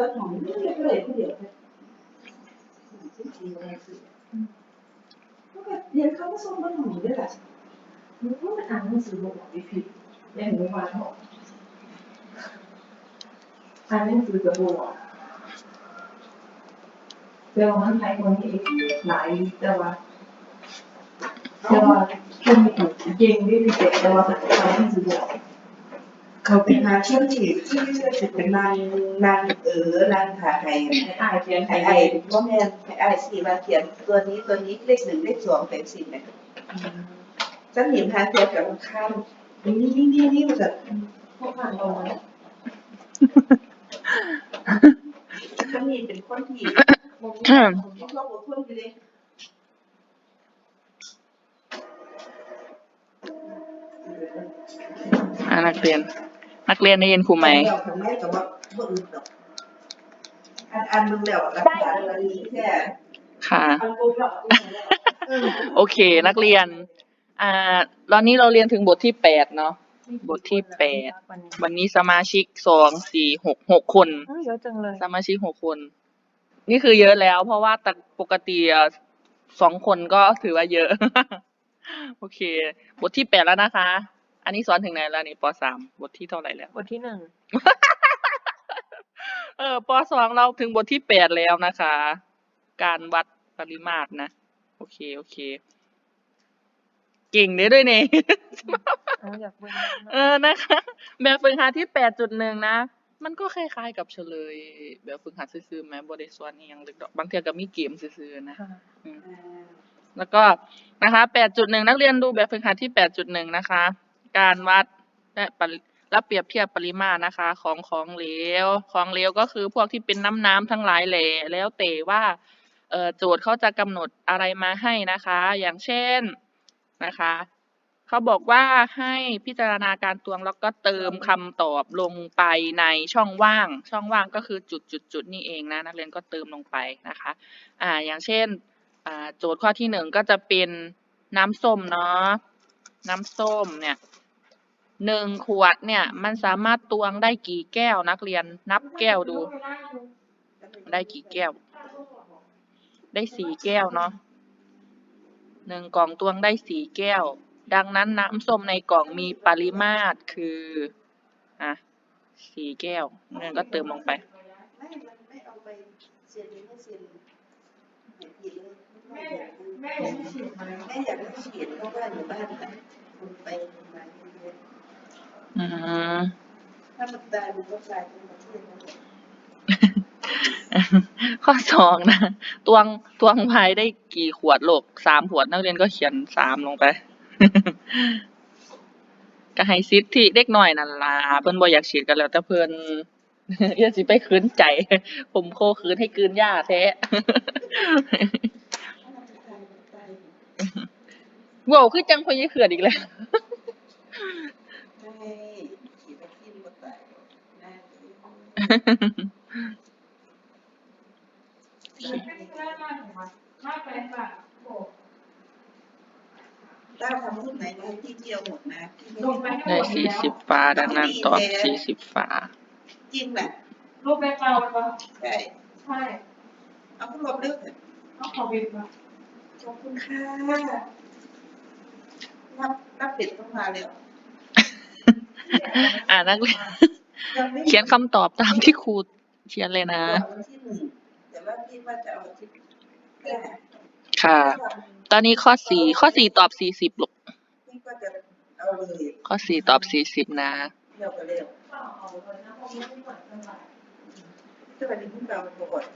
ก็ของนี่เรียเลยผู้เดียวเลยก็เรียนเขาก็ส่งมาหนูด้วยแหละมันก็มันอ่านหนังสือบอกไม่ผิดเรียนหนูมาเถอะอ่านหนังสือจะบอกแต่ว่ามันไทยคนนี้หลายแต่ว่าแต่ว่าคนเก่งที่พิเศษแต่ว่าอ่านหนังสือบอก เขาเป็นนางช่วงที่ที่จะเป็นนางนางเออนางขาไทยอ่านเขียนไทไอ้ยไอ้พ่อแม่ไอ้ไอสี่มาเขียนตัวนี้ตัวนี้เลขหนึ่งเลขสองเป็นสี่นะฉันเห็นทางเทียบกับข้ามนี่นี่นี่นี่มันจะพวกผ่านตรงนั้นฉันนี่เป็นคนที่ผมผมที่ชอบคนอยู่เลยอ่านักเรียน นักเรียนได้ยินครูไหมเราทำไมกับว่าบ่อื่นดอกอันอันมึงแล้วรักษาอะไรแค่ค่ะอันปุ๊บเราเออโอเค นักเรียน อ่า ตอนนี้เราเรียนถึงบทที่แปดเนาะ บทที่แปด วันนี้สมาชิกสองสี่หกหกคน เยอะจังเลย สมาชิกหกคน นี่คือเยอะแล้ว เพราะว่าแต่ปกติอะสองคนก็ถือว่าเยอะ โอเค บทที่แปดแล้วนะคะ อันนี้สอนถึงไหนแล้วนี่ปสามบทที่เท่าไหร่แล้ว บทที่หนึ่ง เออปสองเราถึงบทที่แปดแล้วนะคะ การวัดปริมาตรนะ โอเค โอเค เก่งได้ด้วยเนี่ยอ๋ออยากเว้นเออนะคะ แบบฝึกหัดที่แปดจุดหนึ่งนะ มันก็คล้ายๆกับเฉลย แบบฝึกหัดซื่อๆแม้บริสวนนี่ยังลึกดอกบางเทีก็มีเกมซื่อๆนะค่ะอืมแล้วก็นะคะแปดจุดหนึ่งนักเรียนดูแบบฝึกหัดที่แปดจุดหนึ่งนะคะ การวัดและและเปรียบเทียบปริมาตรนะคะ ของของเหลว ของเหลวก็คือพวกที่เป็นน้ำน้ำทั้งหลายแหล่แล้วแต่ว่าโจทย์เขาจะกำหนดอะไรมาให้นะคะ อย่างเช่นนะคะเขาบอกว่าให้พิจารณาการตวงแล้วก็เติมคำตอบลงไปในช่องว่าง ช่องว่างก็คือจุดจุดจุดนี่เองนะนักเรียนก็เติมลงไปนะคะอ่าอย่างเช่นโจทย์ข้อที่หนึ่งก็จะเป็นน้ำส้มเนาะน้ำส้มเนี่ย หนึ่งขวดเนี่ยมันสามารถตวงได้กี่แก้วนักเรียนนับแก้วดู ได้กี่แก้ว ได้สี่แก้วเนาะหนึ่งกล่องตวงได้สี่แก้ว ดังนั้นน้ำส้มในกล่องมีปริมาตรคืออะสี่แก้วเนี่ยก็เติมลงไปไม่มันไม่อยแม่แม่ยังไม่ฉีดแม่อยากฉีดเพราะว่าอยู่บ้านไป อืมถ้ามันตายมันก็ตายเป็นประเทศนข้อสองนะ ตวงตวงภายได้กี่ขวดโลกสามขวดนักเรียนก็เขียนสามลงไปก็ให้ซิทธิเด็กน้อยนั่นล่ะเพิ่นบ่อยากฉีดกันแล้วแต่เพิ่นอย่าสิไปคืนใจ ผมโคคืนให้คืนยาแท้ว้าคือจังพญเขื่อนอีกแล้ว ใช่ฉีดวัคซีนก็ตายนาไปค่ะโอ้ถ้าทำรุ่นไหนมาที่เที่ยวหมดนะได้สี่สิบฝาดังนั้นตอบสี่สิบฝาจริงแหละรูปแบ็คเราปะใช่ใช่เอาคุณลบเลือกต้องขอบินมาขอบคุณค่ะรับรับเป็ดต้องมาแล้ว อ่านักเรียนยังไม่เขียนคำตอบตามที่ครูเขียนเลยนะวันที่หนึ่งแต่ว่าพี่ว่าจะเอาที่แก้ค่ะ ตอนนี้ข้อสี่ข้อสี่ตอบสี่สิบลูกพี่ก็จะเอาเลยข้อสี่ตอบสี่สิบนะเที่ยวไปเร็วเอาเลยนะเพราะไม่เหมือนกันหลายถ้าวันนี้พวกเราประวัติ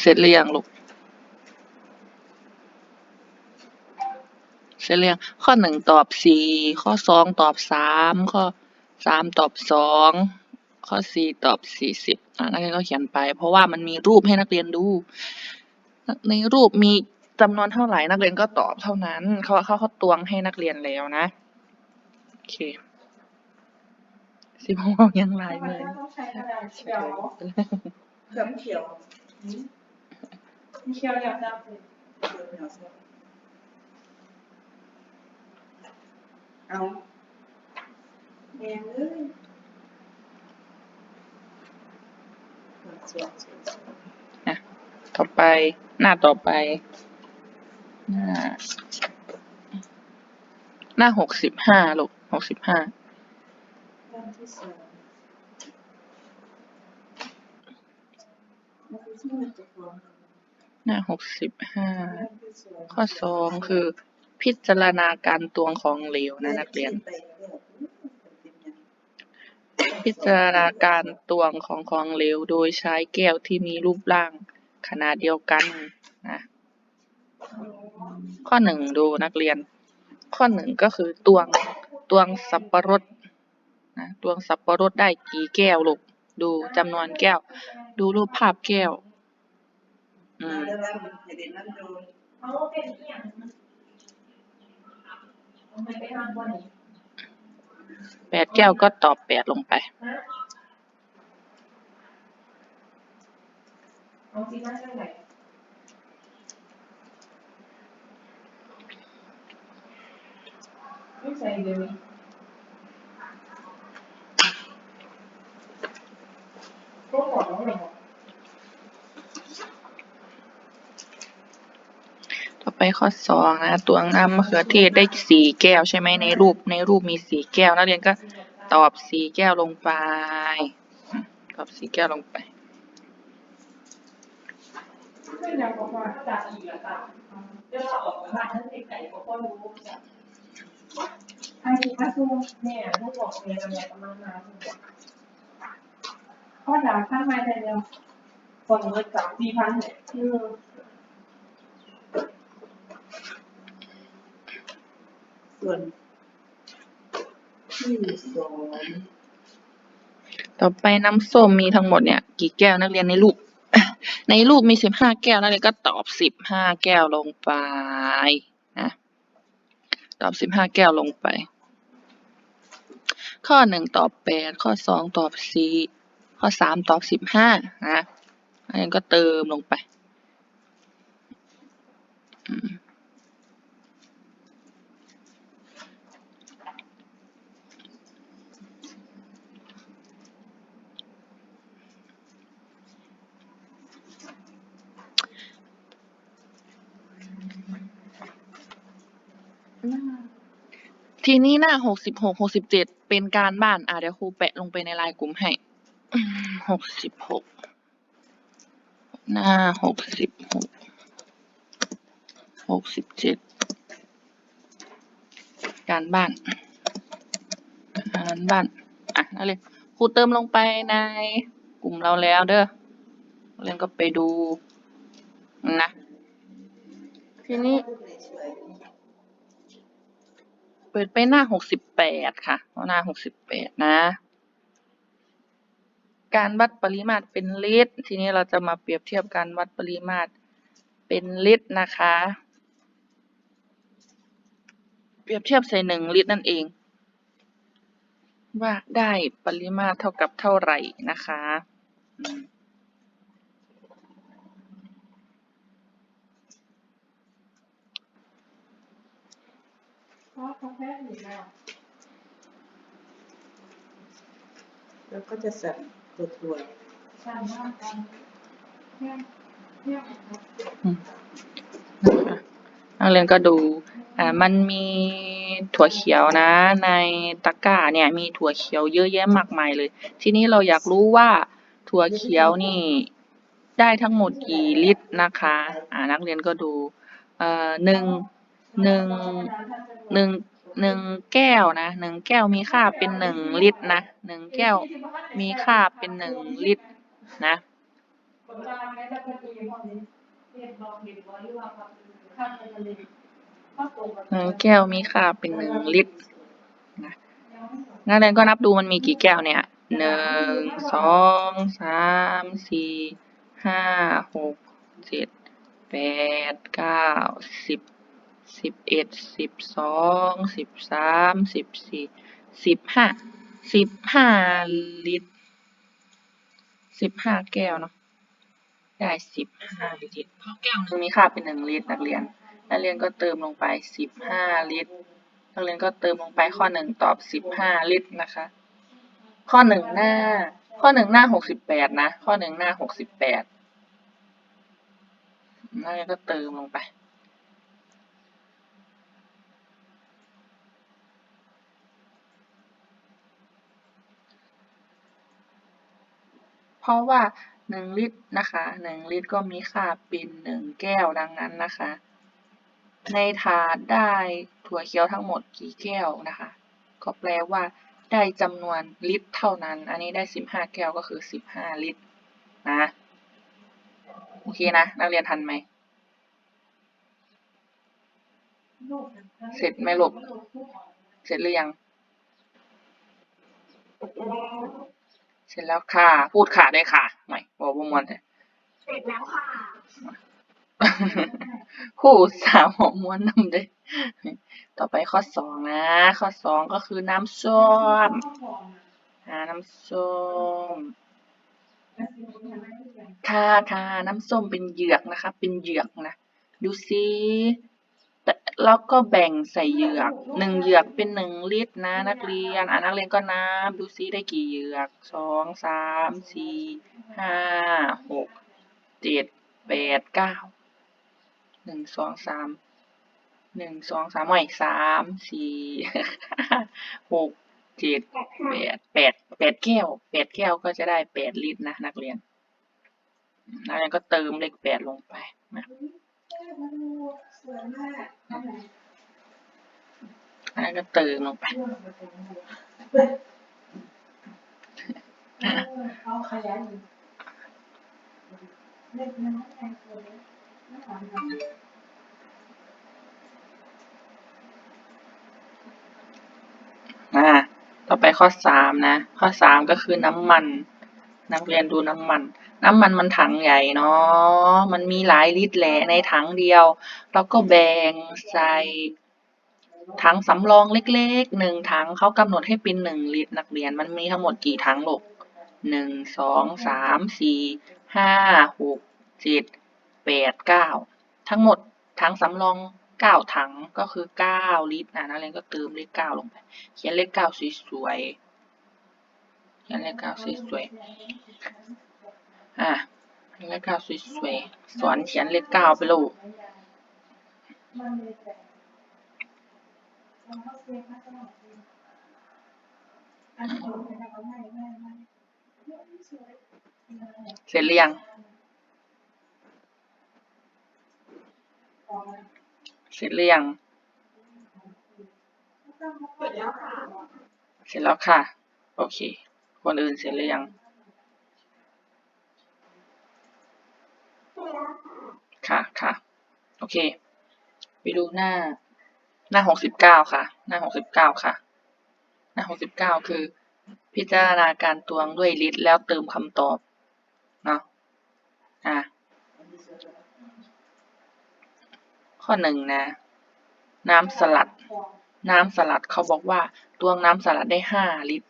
เสร็จหรือยังลูก เสร็จหรือยังข้อหนึ่งตอบสี่ ข้อสองตอบสาม ข้อสามตอบสอง ข้อสี่ตอบสี่สิบอะนักเรียนก็เขียนไป เพราะว่ามันมีรูปให้นักเรียนดู ในรูปมีจำนวนเท่าไหร่นักเรียนก็ตอบเท่านั้น เขาเขาเขาตวงให้นักเรียนแล้วนะ โอเคสิบหกยังลายมันเลยต้องใช้กระดาษเขียวเข็มเขียวเขียวอยากจะ เอาแม่เอ้ยสวยสวยสวยต่อไปหน้าต่อไป หน้า หน้าหกสิบห้าลูกหกสิบห้าหน้าหกสิบห้าข้อสองคือ พิจารณาการตวงของเหลวนะนักเรียน พิจารณาการตวงของของเหลวโดยใช้แก้วที่มีรูปร่างขนาดเดียวกันนะข้อหนึ่งดูนักเรียน ข้อหนึ่งก็คือตวงตวงสับปะรดนะตวงสับปะรดได้กี่แก้วลูกดูจำนวนแก้ว ดูรูปภาพแก้วอืม แปดแก้วก็ตอบแปดลงไปฮะเอาสิมาเท่าไหร่ไม่ใส่เดี๋ยวนี้ก็บอกแล้วเหรอ ต่อ ไปข้อสองนะ ตวงน้ำมะเขือเทศได้สี่แก้วใช่ไหมในรูป ในรูปมีสี่แก้วนักเรียนก็ตอบสี่แก้วลงไป ตอบสี่แก้วลงไปไอ้ที่ถ้าสู้เนี่ยลูกบอกเนี่ยประมาณนั้นข้อดาข้างในแต่เดียวคนเงินสามสี่พันเนี่ยคือ ส่วนที่สองต่อไปน้ำส้มมีทั้งหมดเนี่ย กี่แก้วนักเรียนในรูป ในรูปมีสิบห้าแก้วนักเรียนก็ตอบสิบห้าแก้วลงไปนะตอบสิบห้าแก้วลงไป ข้อหนึ่งตอบแปดข้อสองตอบสี่ข้อสามตอบสิบห้านะนักเรียนก็เติมลงไป ทีนี้หน้าหกสิบหกหกสิบเจ็ดเป็นการบ้าน อะเดี๋ยวครูแปะลงไปในไลน์กลุ่มให้หกสิบหกหน้าหกสิบหกหกสิบเจ็ดการบ้านการบ้าน อะนั่นเลยครูเติมลงไปในกลุ่มเราแล้วเด้อเรียนก็ไปดูนะ ทีนี้ เปิดไปหน้าหกสิบแปดค่ะ หน้าหกสิบแปดนะ การวัดปริมาตรเป็นลิตร ทีนี้เราจะมาเปรียบเทียบการวัดปริมาตรเป็นลิตรนะคะ เปรียบเทียบใส่หนึ่งลิตรนั่นเอง ว่าได้ปริมาตรเท่ากับเท่าไหร่นะคะ อืมเพราะเขาแพ้อยู่แล้วแล้วก็จะสั่นตัวถวยใช่มากกันเนี่ยเนี่ยนักเรียนก็ดูอ่ามันมีถั่วเขียวนะ ในตะกร้าเนี่ยมีถั่วเขียวเยอะแยะมากมายเลย ทีนี้เราอยากรู้ว่าถั่วเขียวนี่ได้ทั้งหมดกี่ลิตรนะคะ อ่านักเรียนก็ดูเอ่อหนึ่งหนึ่ง หนึ่งหนึ่งแก้วนะหนึ่งแก้วมีค่าเป็นหนึ่งลิตรนะหนึ่งแก้วมีค่าเป็นหนึ่งลิตรนะหรือว่าความข้ามไปทะเลข้าตรงกับหนึ่งแก้วมีค่าเป็นหนึ่งลิตรนะนักเรียนก็นับดูมันมีกี่แก้วเนี่ยหนึ่งสองสามสี่ห้าหกเจ็ดแปดเก้าสิบ สิบเอ็ดสิบสองสิบสามสิบสี่สิบห้าสิบห้าลิตรสิบห้าแก้วเนาะได้สิบห้าลิตรเพราะแก้วหนึงมีค่าเป็นหนึ่งลิตรนักเรียน นักเรียนก็เติมลงไปสิบห้าลิตรนักเรียนก็เติมลงไปข้อหนึ่งตอบสิบห้าลิตรนะคะ ข้อหนึ่งหน้า ข้อหนึ่งหน้าหกสิบแปดนะ ข้อหนึ่งหน้าหกสิบแปดนักเรียนก็เติมลงไป เพราะว่าหนึ่งลิตรนะคะหนึ่งลิตรก็มีค่าเป็นหนึ่งแก้วดังนั้นนะคะ ในถาดได้ถั่วเขียวทั้งหมดกี่แก้วนะคะ ก็แปลว่าได้จำนวนลิตรเท่านั้น อันนี้ได้สิบห้าแก้วก็คือสิบห้าลิตรนะ โอเคนะ นักเรียนทันไหม เสร็จไหมลูก เสร็จหรือยัง เสร็จแล้วค่ะ พูดค่ะได้ค่ะไม่บอกว่ามวนแต่เสร็จแล้วค่ะคู่สาวหัวม้วนนำเด้ต่อไปข้อสองนะ ข้อสองก็คือน้ำส้มหาน้ำส้มค่ะค่ะน้ำส้มเป็นเหยือกนะคะ เป็นเหยือกนะ ดูซิ แล้วก็แบ่งใส่เหยือกหนึ่งเหยือกเป็นหนึ่งลิตรนะนักเรียนอ่านักเรียนก็นับดูซิได้กี่เหยือกสองสามสี่ห้าหกเจ็ดแปดเก้าหนึ่งสองสามหนึ่งสองสามไม่สามสี่หกเจ็ดแปดแปดแปดแก้วแปดแก้วก็จะได้แปดลิตรนะนักเรียนนักเรียนก็เติมเลขแปดลงไปนะ อันนั้นก็เติมลงไป เอาขยายอีกเล็กน้อยแรงเกินไม่ถามกันอ่า ต่อไปข้อสามนะ ข้อสามก็คือน้ำมัน นักเรียนดูน้ำมัน น้ำมันมันถังใหญ่เนาะมันมีหลายลิตรแหละในถังเดียวเราก็แบ่งใส่ถังสำรองเล็กๆหนึ่งถังเขากำหนดให้เป็นหนึ่งลิตรนักเรียนมันมีทั้งหมดกี่ถังลูกหนึ่งสองสามสี่ห้าหกเจ็ดแปดเก้าทั้งหมดถังสำรองเก้าถังก็คือเก้าลิตรนะนักเรียนก็เติมเลขเก้าลงไป เขียนเลขเก้าสวยๆ เขียนเลขเก้าสวยๆอะเลขเก้าสวยๆ สอนเขียนเลขเก้าไปลูกเสร็จหรือยัง เสร็จหรือยัง เสร็จแล้วค่ะ โอเค คนอื่นเสร็จหรือยัง ค่ะค่ะ โอเค ไปดูหน้า หน้าหกสิบเก้าค่ะ หน้าหกสิบเก้าค่ะ หน้าหกสิบเก้าคือ พิจารณาการตวงด้วยลิตรแล้วเติมคำตอบ เนาะ อะ ข้อหนึ่งนะ น้ำสลัด น้ำสลัดเขาบอกว่าตวงน้ำสลัดได้ห้าลิตร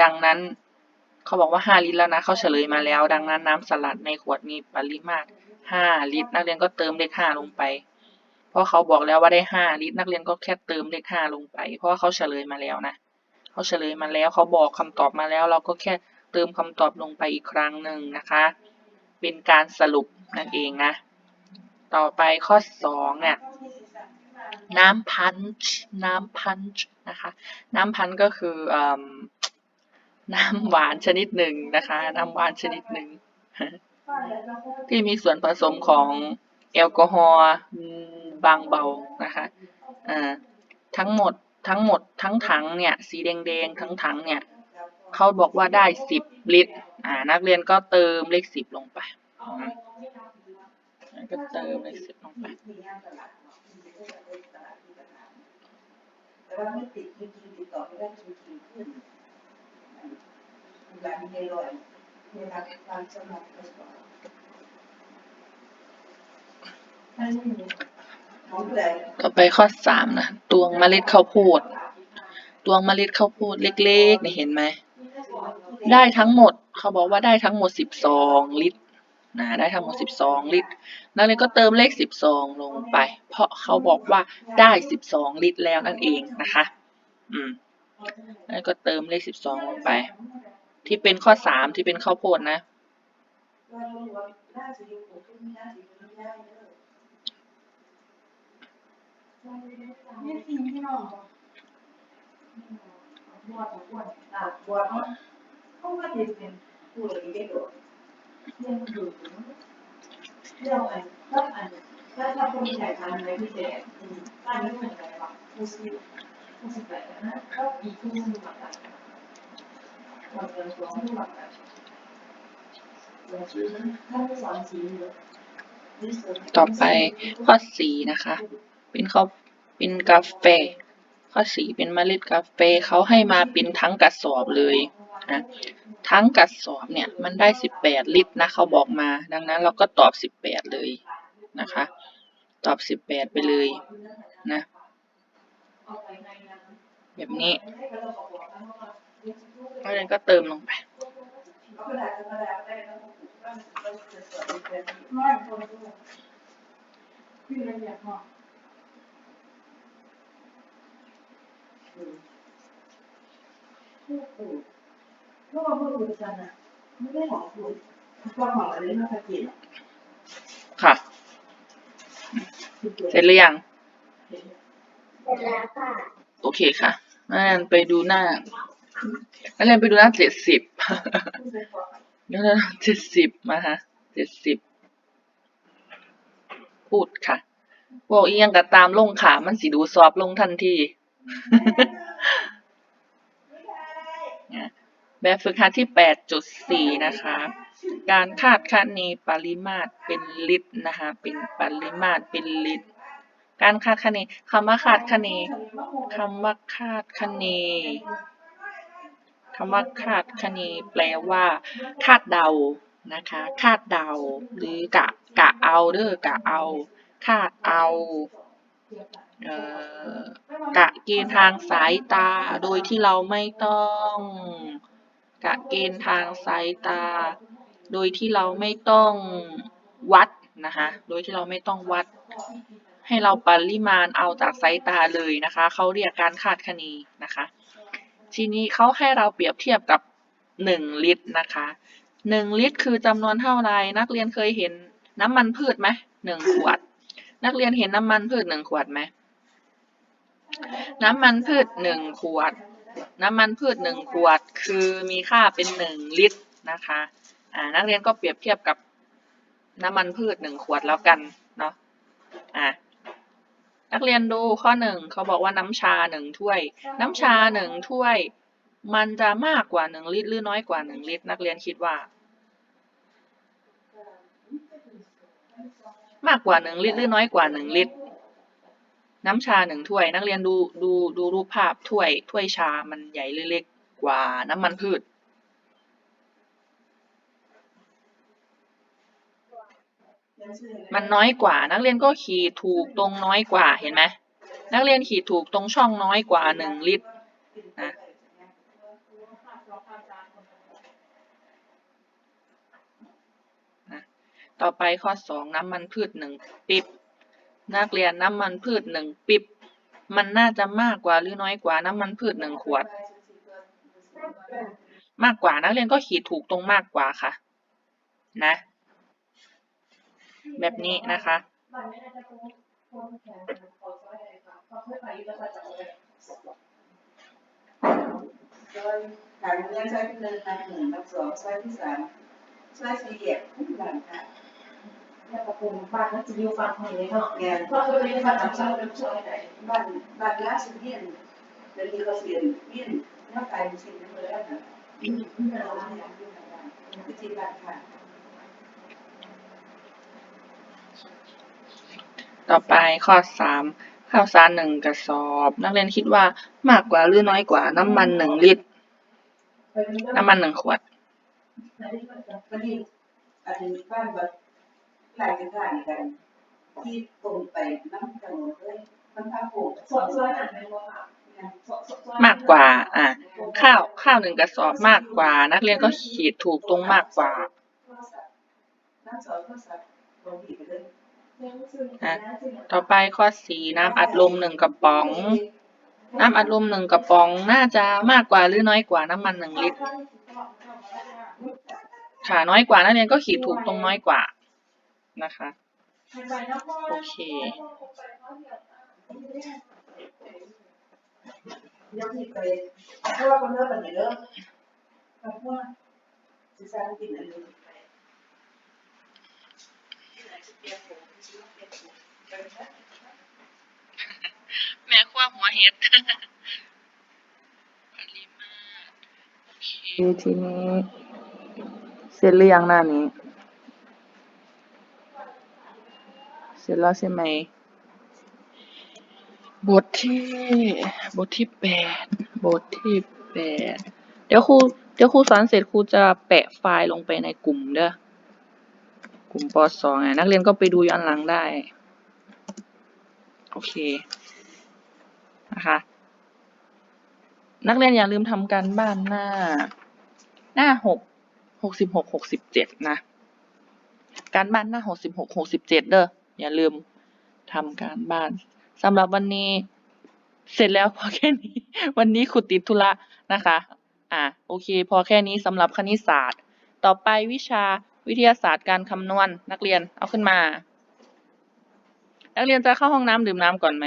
ดังนั้นเขาบอกว่าห้าลิตรแล้วนะเขาเฉลยมาแล้ว ดังนั้นน้ำสลัดในขวดมีปริมาตรห้าลิตร นักเรียนก็เติมเลขห้าลงไป เพราะเขาบอกแล้วว่าได้ห้าลิตร นักเรียนก็แค่เติมเลขห้าลงไป เพราะว่าเขาเฉลยมาแล้วนะเขาเฉลยมาแล้วเขาบอกคำตอบมาแล้ว เราก็แค่เติมคำตอบลงไปอีกครั้งหนึ่งนะคะ เป็นการสรุปนั่นเองนะ ต่อไปข้อสองเนี่ยน้ำพันช์น้ำพันช์นะคะ น้ำพันช์ก็คืออ น้ำหวานชนิดหนึ่งนะคะ น้ำหวานชนิดหนึ่งที่มีส่วนผสมของแอลกอฮอล์บางเบานะคะทั้งหมดทั้งหมดทั้งถังเนี่ยสีแดงๆทั้งถังเนี่ยเขาบอกว่าได้สิบลิตรอ่านักเรียนก็เติมเลขสิบลงไปก็เติมเลขสิบลงไปมีงานตลาดเนาะมีเรื่องอะไรตลาดที่ตลาดแต่ว่าไม่ติดจริงๆติดต่อไม่ได้จริงๆขึ้น เวลามีในรอยเวลาการสมัครก็สอนน้องเลยต่อไปข้อสามนะตวงเมล็ดข้าวโพดตวงเมล็ดข้าวโพดเล็กๆนี่เห็นไหมได้ทั้งหมดเขาบอกว่าได้ทั้งหมดสิบสองลิตรนะได้ทั้งหมด12ลิตร นักเรียนก็เติมเลข12ลงไป เพราะเขาบอกว่าได้12ลิตรแล้วนั่นเองนะคะ อืมแล้วก็เติมเลข12ลงไป ที่เป็นข้อ3ที่เป็นข้าวโพดนะว่าเราว่าน่าจะอยู่กับที่นี่น่าจะอยู่ได้เด้อนี่ทีมที่น้องบวชบวชอะบวชเนาะเขาว่าจะเป็นผู้เลยได้โดดเรียนอยู่เรื่องอันถ้าอันถ้าถ้าคนใหญ่ทำอะไรพิเศษบ้านนี้เหมือนกันหรอผู้สิผู้สิบแปดนะก็อี ต่อนกันเดี๋ยวชื่อท่านผู้อนสีเหลืองต่อไปข้อ4นะคะ เป็นข้าเป็นกาแฟ ข้อ4เป็นเมล็ดกาแฟเขาให้มาเป็นทั้งกระสอบเลยนะทั้งกระสอบเนี่ยมันได้18ลิตรนะเขาบอกมา ดังนั้นเราก็ตอบ18เลยนะคะ ตอบ18ไปเลยนะ แบบนี้ นักเรียนก็เติมลงไปเอากระดาษกระดาษได้แล้วก็เราจะสอนเป็นน้อยคนด้วยคือละเอียดมากผู้ปลูกเพราะว่าผู้ปลูกกันอะไม่ได้หอมปลูกก็หอมอะไรมาสกทีค่ะ เสร็จหรือยัง เสร็จแล้วค่ะ โอเคค่ะนักเรียนไปดูหน้า นักเรียนไปดูหน้า70นักเรียน70มาฮะ70พูดค่ะบอกอียังก็ตามลงขามันสิดูซอฟต์ลงทันทีแบบฝึกหัดที่ 8.4 นะคะ การคาดคะเนปริมาตรเป็นลิตรนะคะ เป็นปริมาตรเป็นลิตร การคาดคะเนคำว่าคาดคะเนคำว่าคาดคะเน คำว่าคาดคะเนแปลว่า คาดเดานะคะ คาดเดา หรือกะกะเอาเด้อกะเอา คาดเอาเอ่อกะเกณฑ์ทางสายตา โดยที่เราไม่ต้อง กะเกณฑ์ทางสายตา โดยที่เราไม่ต้องวัดนะคะ โดยที่เราไม่ต้องวัด ให้เราปริมาณเอาจากสายตาเลยนะคะ เขาเรียกการคาดคะเนนะคะ ทีนี้เขาให้เราเปรียบเทียบกับหนึ่งลิตรนะคะหนึ่งลิตรคือจำนวนเท่าไรนักเรียนเคยเห็นน้ำมันพืชไหมหนึ่งขวด นักเรียนเห็นน้ำมันพืชหนึ่งขวดไหมน้ำมันพืชหนึ่งขวด น้ำมันพืชหนึ่งขวด คือมีค่าเป็นหนึ่งลิตรนะคะอ่านักเรียนก็เปรียบเทียบกับน้ำมันพืชหนึ่งขวดแล้วกันเนาะอ่า นักเรียนดูข้อหนึ่งเขาบอกว่าน้ำชาหนึ่งถ้วย น้ำชาหนึ่งถ้วย มันจะมากกว่าหนึ่งลิตรหรือน้อยกว่าหนึ่งลิตร นักเรียนคิดว่า มากกว่าหนึ่งลิตรหรือน้อยกว่าหนึ่งลิตร น้ำชาหนึ่งถ้วย นักเรียนดูดูดูรูปภาพถ้วยถ้วยชามันใหญ่หรือเล็กกว่าน้ำมันพืช มันน้อยกว่า นักเรียนก็ขีดถูกตรงน้อยกว่าเห็นไหมนักเรียนขีดถูกตรงช่องน้อยกว่าหนึ่งลิตรนะต่อไปข้อสองน้ำมันพืชหนึ่งปิบนักเรียนน้ำมันพืชหนึ่งปิบมันน่าจะมากกว่าหรือน้อยกว่าน้ำมันพืชหนึ่งขวด มากกว่านักเรียนก็ขีดถูกตรงมากกว่าค่ะ นะ แบบนี้นะคะมันไม่น่าจะต้องคนแขนขอช่อะไรค่ะเขาช่วยไปแล้วก็จะเอาไปโดยการเรียนใช้ที่หนึ่งนับหนึ่งนับสองใช้ที่สามใช้สี่เหลี่ยมทุกอย่างค่ะแล้วก็เป็นบ้านนั้นจะอยู่ฝั่งนี้เนาะงานเพราะคือเป็นฝั่งทางเป็นช่วยไหนบ้านบ้านล่าสุดเรียเดี๋ยวนี้เขาเรียนเรียนนักการศิลป์นั่นเลยนะที่บ้างวิธีการค่ะ ต่อไปข้อสามข้าวสารหนึ่งกระสอบ นักเรียนคิดว่ามากกว่าหรือน้อยกว่าน้ำมันหนึ่งลิตร น้ำมันหนึ่งขวด มากกว่ามากกว่าอะ ข้าว ข้าวหนึ่งกระสอบมากกว่า นักเรียนก็ขีดถูกตรงมากกว่า น้ำสอนข้อสัตว์ลงผิดไปเลยต่อไปข้อสี่น้ำอัดลมหนึ่งกระป๋อง น้ำอัดลมหนึ่งกระป๋อง น่าจะมากกว่าหรือน้อยกว่าน้ำมันหนึ่งลิตร ค่ะน้อยกว่านักเรียนก็ขีดถูกตรงน้อยกว่านะคะ โอเคยังผิดไปเพราะว่าคนเลิกแบบนี้เลิกเพราะว่าศึกษาอังกฤษอันนี้ไปที่ไหนจะเปลี่ยนผมที่ว่าเปลี่ยนผมไปนะแม่ขั้วหัวเห็ดปริมาตรโอเคทีนี้ เสร็จหรือยังหน้านี้ เสร็จแล้วใช่ไหม บทที่ บทที่แปด บทที่แปด เดี๋ยวครู เดี๋ยวครูสอนเสร็จครูจะแปะไฟล์ลงไปในกลุ่มเด้อ กลุ่มปสองอะนักเรียนก็ไปดูย้อนหลังได้ โอเคนะคะนักเรียนอย่าลืมทำการบ้านหน้า หน้าหกหกสิบหกหกสิบเจ็ดนะ การบ้านหน้าหกสิบหกหกสิบเจ็ดเด้ออย่าลืมทำการบ้านสำหรับวันนี้ เสร็จแล้วพอแค่นี้ วันนี้ครูติดธุระนะคะ อะโอเค พอแค่นี้สำหรับคณิตศาสตร์ ต่อไปวิชา วิทยาศาสตร์การคำนวณนักเรียนเอาขึ้นมา นักเรียนจะเข้าห้องน้ำดื่มน้ำก่อนไหม